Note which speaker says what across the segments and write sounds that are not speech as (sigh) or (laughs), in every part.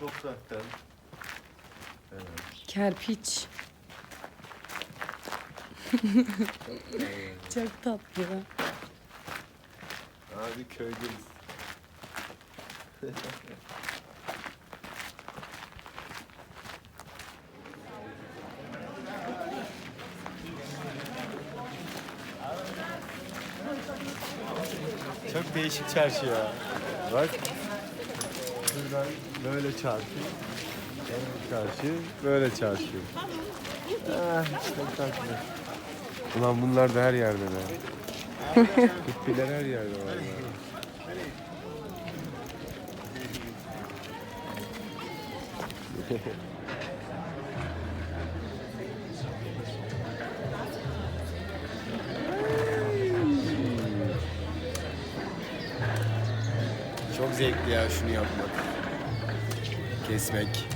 Speaker 1: topraktan. Evet.
Speaker 2: Kerpiç. Çok tatlı.
Speaker 1: Abi köydeyiz. Çok değişik çarşı ya. Bak. Buradan böyle çarşı. Böyle çarşı, böyle çarşı. Ah, çok. Ulan bunlar da her yerde be. Hippiler her yerde var. (laughs) Çok zevkli ya şunu yapmak. Kesmek.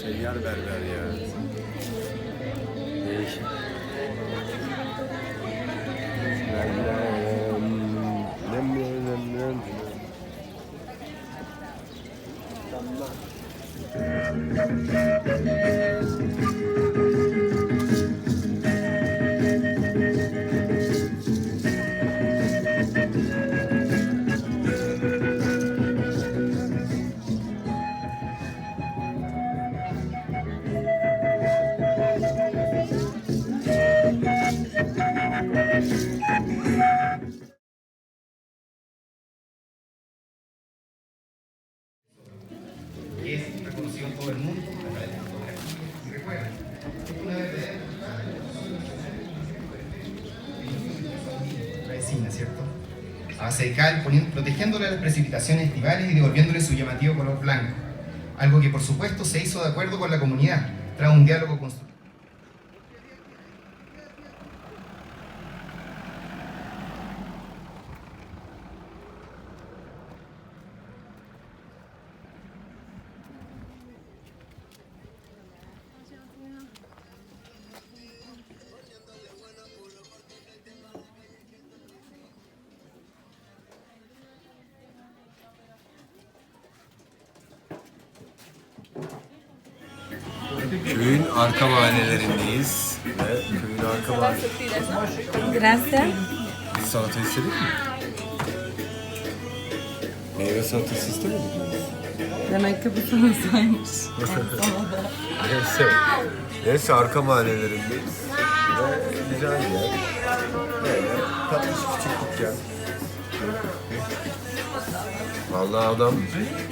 Speaker 1: Seyyar berber ya. Değişik. Nem, nem, nem, nem.
Speaker 3: que todo el mundo a es una verdadera la vecina, ¿cierto? A base de cal, poniendo- protegiéndole las precipitaciones estivales y devolviéndole su llamativo color blanco. Algo que por supuesto se hizo de acuerdo con la comunidad, tras un diálogo constructivo.
Speaker 1: Arka mahallelerindeyiz. Ve köyün arka mahallesi.
Speaker 2: Gracias.
Speaker 1: Biz salata istedik mi? Meyve salatası istemedik mi?
Speaker 2: Demek ki bu salataymış.
Speaker 1: Neyse. Neyse arka mahallelerindeyiz. Ve güzel yer. Böyle tatlı küçük dükkan. Vallahi adam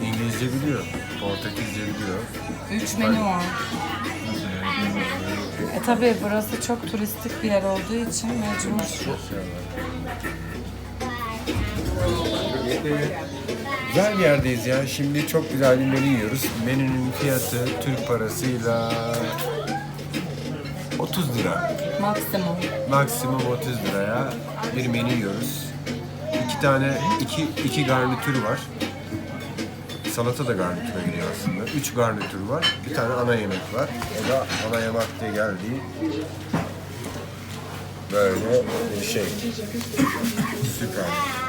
Speaker 1: İngilizce biliyor, Portekizce biliyor.
Speaker 2: Üç menü var. E tabi burası çok turistik bir yer olduğu için mecbur.
Speaker 1: Güzel bir yerdeyiz ya. Şimdi çok güzel bir menü yiyoruz. Menünün fiyatı Türk parasıyla 30 lira.
Speaker 2: Maksimum.
Speaker 1: Maksimum 30 liraya bir menü yiyoruz. İki tane, iki, iki garnitür var. Salata da garnitüre giriyor aslında. Üç garnitür var. Bir tane ana yemek var. O da ana yemekte geldiği böyle bir şey. Süper.